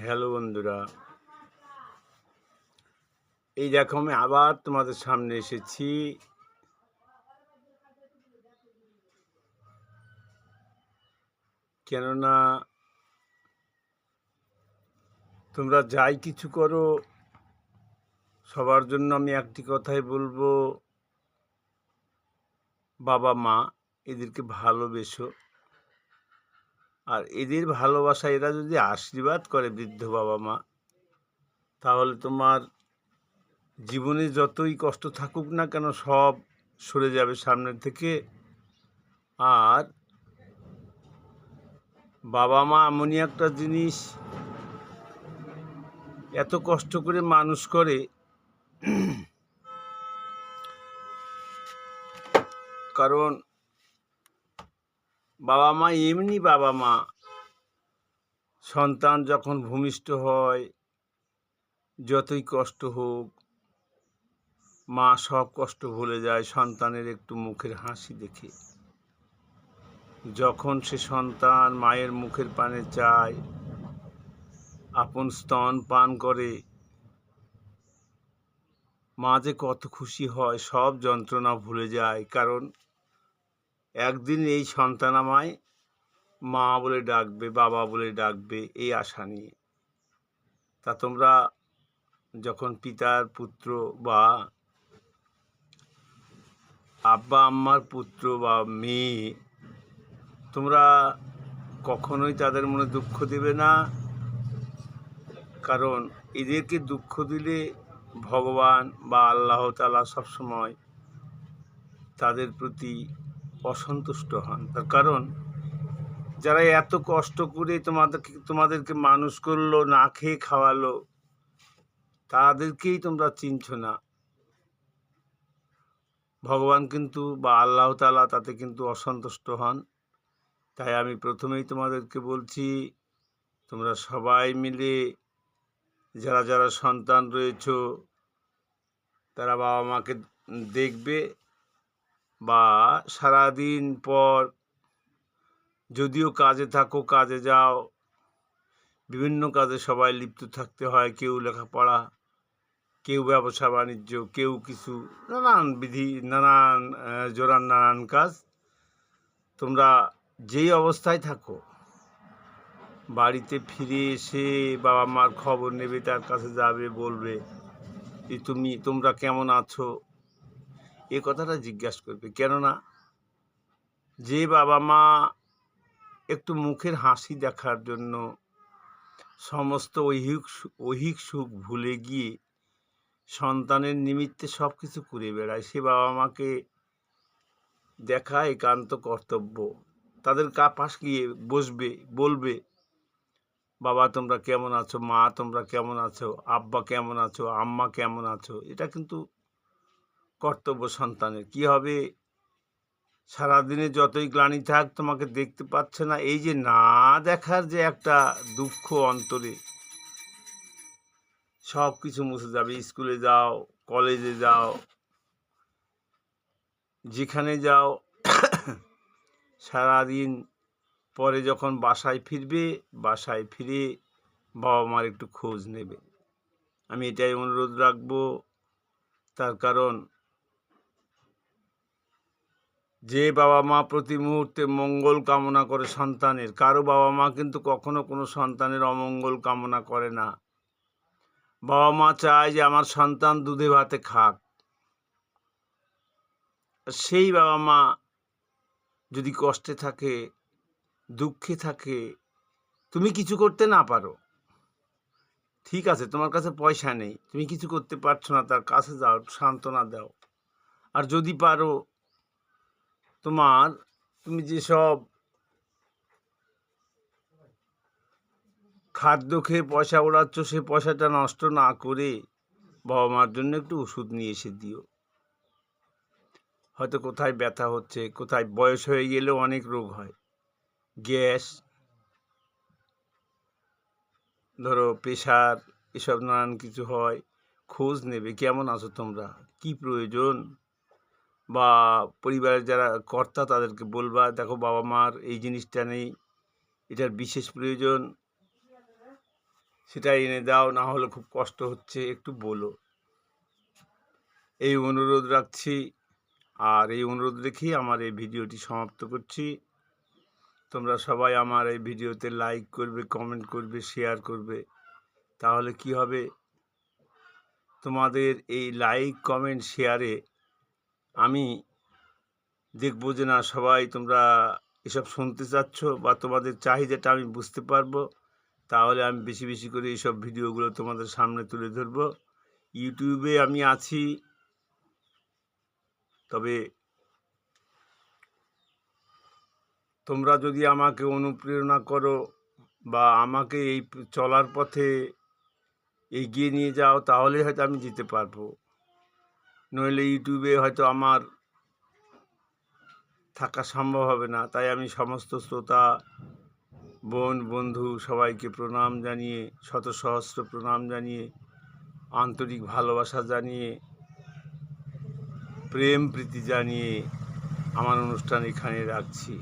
Hello বন্ধুরা। এই দেখো আমি আবার তোমাদের সামনে এসেছি। কেননা তোমরা যাই কিছু করো, সবার জন্য আমি একটি কথাই বলব। বাবা মা, এদেরকে ভালোবেসো। আর এদের ভালোবাসা, এরা যদি আশীর্বাদ করে বৃদ্ধ বাবা মা, তাহলে তোমার জীবনে যতই কষ্ট থাকুক না কেন সব সরে যাবে সামনের থেকে। আর বাবা মা এমনই একটা জিনিস, এত কষ্ট করে মানুষ করে, কারণ বাবা মা এমনি বাবা মা সন্তান যখন ভূমিষ্ঠ হয়, যতই কষ্ট হোক, মা সব কষ্ট ভুলে যায় সন্তানের একটু মুখের হাসি দেখে। যখন সে সন্তান মায়ের মুখের পানে চায়, আপন স্তন পান করে, মা যে কত খুশি হয় সব যন্ত্রণা ভুলে যায়। কারণ একদিন এই সন্তান আমায় মা বলে ডাকবে, বাবা বলে ডাকবে এই আশা নিয়ে। তা তোমরা যখন পিতার পুত্র বা আব্বা, আম্মার পুত্র বা মেয়ে, তোমরা কখনোই তাদের মনে দুঃখ দেবে না। কারণ এদেরকে দুঃখ দিলে ভগবান বা আল্লাহ তালা সবসময় তাদের প্রতি অসন্তুষ্ট হন। তার কারণ, যারা এত কষ্ট করে তোমাদেরকে তোমাদেরকে মানুষ করল, না খেয়ে খাওয়ালো, তাদেরকেই তোমরা চিনছ না। ভগবান কিন্তু বা আল্লাহ তালা তাতে কিন্তু অসন্তুষ্ট হন। তাই আমি প্রথমেই তোমাদেরকে বলছি, তোমরা সবাই মিলে যারা যারা সন্তান রয়েছ, তারা বাবা মাকে দেখবে বা সারাদিন পর যদিও কাজে থাকো, কাজে যাও, বিভিন্ন কাজে সবাই লিপ্ত থাকতে হয়, কেউ লেখাপড়া, কেউ ব্যবসা বাণিজ্য, কেউ কিছু, নানান বিধি, নানান জোরান নানান কাজ। তোমরা যেই অবস্থায় থাকো, বাড়িতে ফিরে এসে বাবা মার খবর নেবে, তার কাছে যাবে, বলবে যে তুমি, তোমরা কেমন আছো? এ কথাটা জিজ্ঞাসা করবে। কেননা যে বাবা মা একটু মুখের হাসি দেখার জন্য সমস্ত ঐহিক ঐহিক সুখ ভুলে গিয়ে সন্তানের নিমিত্তে সব কিছু করে বেড়ায়। সে বাবা মাকে দেখা একান্ত কর্তব্য। তাদের কা পাশ গিয়ে বসবে, বলবে, বাবা, তোমরা কেমন আছো? মা, তোমরা কেমন আছো? আব্বা কেমন আছো? আম্মা কেমন আছো? এটা কিন্তু কর্তব্য সন্তানের। কি হবে? সারাদিনে যতই গ্লানি থাক, তোমাকে দেখতে পাচ্ছে না। এই যে না দেখার যে একটা দুঃখ অন্তরে, সব কিছু মুছে যাবে। স্কুলে যাও, কলেজে যাও, যেখানে যাও, সারাদিন পরে যখন বাসায় ফিরবে, বাসায় ফিরে বাবা মার একটু খোঁজ নেবে। আমি এটাই অনুরোধ রাখব। তার কারণ যে বাবা মা প্রতি মুহূর্তে মঙ্গল কামনা করে সন্তানের, কারও বাবা মা কিন্তু কখনো কোনো সন্তানের অমঙ্গল কামনা করে না। বাবা মা চায় যে আমার সন্তান দুধে ভাতে খাক। সেই বাবা মা যদি কষ্টে থাকে, দুঃখে থাকে, তুমি কিছু করতে না পারো। ঠিক আছে, তোমার কাছে পয়সা নেই, তুমি কিছু করতে পারছ না, তার কাছে যাও, সান্ত্বনা দাও। আর যদি পারো তোমার, তুমি যেসব খাদ্য খেয়ে পয়সা ওড়াচ্ছ, সে পয়সাটা নষ্ট না করে বাবা মার জন্য একটু ওষুধ নিয়ে এসে দিও। হয়তো কোথায় ব্যথা হচ্ছে, কোথায় বয়স হয়ে গেলেও অনেক রোগ হয়। গ্যাস, ধরো প্রেশার, এসব নানান কিছু হয়। খোঁজ নেবে, কেমন আছো তোমরা? কি প্রয়োজন? বা পরিবারের যারা কর্তা তাদেরকে বলবা, দেখো বাবা মার এই জিনিসটা নেই, এটার বিশেষ প্রয়োজন, সেটা এনে দাও, না হলে খুব কষ্ট হচ্ছে, একটু বলো। এই অনুরোধ রাখছি আর এই অনুরোধ রেখেই আমার এই ভিডিওটি সমাপ্ত করছি। তোমরা সবাই আমার এই ভিডিওতে লাইক করবে কমেন্ট করবে শেয়ার করবে, তাহলে কি হবে? তোমাদের এই লাইক কমেন্ট শেয়ারে আমি দেখব যে না, সবাই তোমরা এসব শুনতে চাচ্ছ বা তোমাদের চাহিদাটা আমি বুঝতে পারব, তাহলে আমি বেশি বেশি করে এইসব ভিডিওগুলো তোমাদের সামনে তুলে ধরবো। ইউটিউবে আমি আছি, তবে তোমরা যদি আমাকে অনুপ্রেরণা করো বা আমাকে এই চলার পথে এগিয়ে নিয়ে যাও, তাহলে হয়তো আমি যেতে পারব। নইলে ইউটিউবে হয়তো আমার থাকা সম্ভব হবে না। তাই আমি সমস্ত শ্রোতা, বোন, বন্ধু সবাইকে প্রণাম জানিয়ে শত সহস্র প্রণাম জানিয়ে, আন্তরিক ভালোবাসা জানিয়ে, প্রেম প্রীতি জানিয়ে আমার অনুষ্ঠান এখানে রাখছি।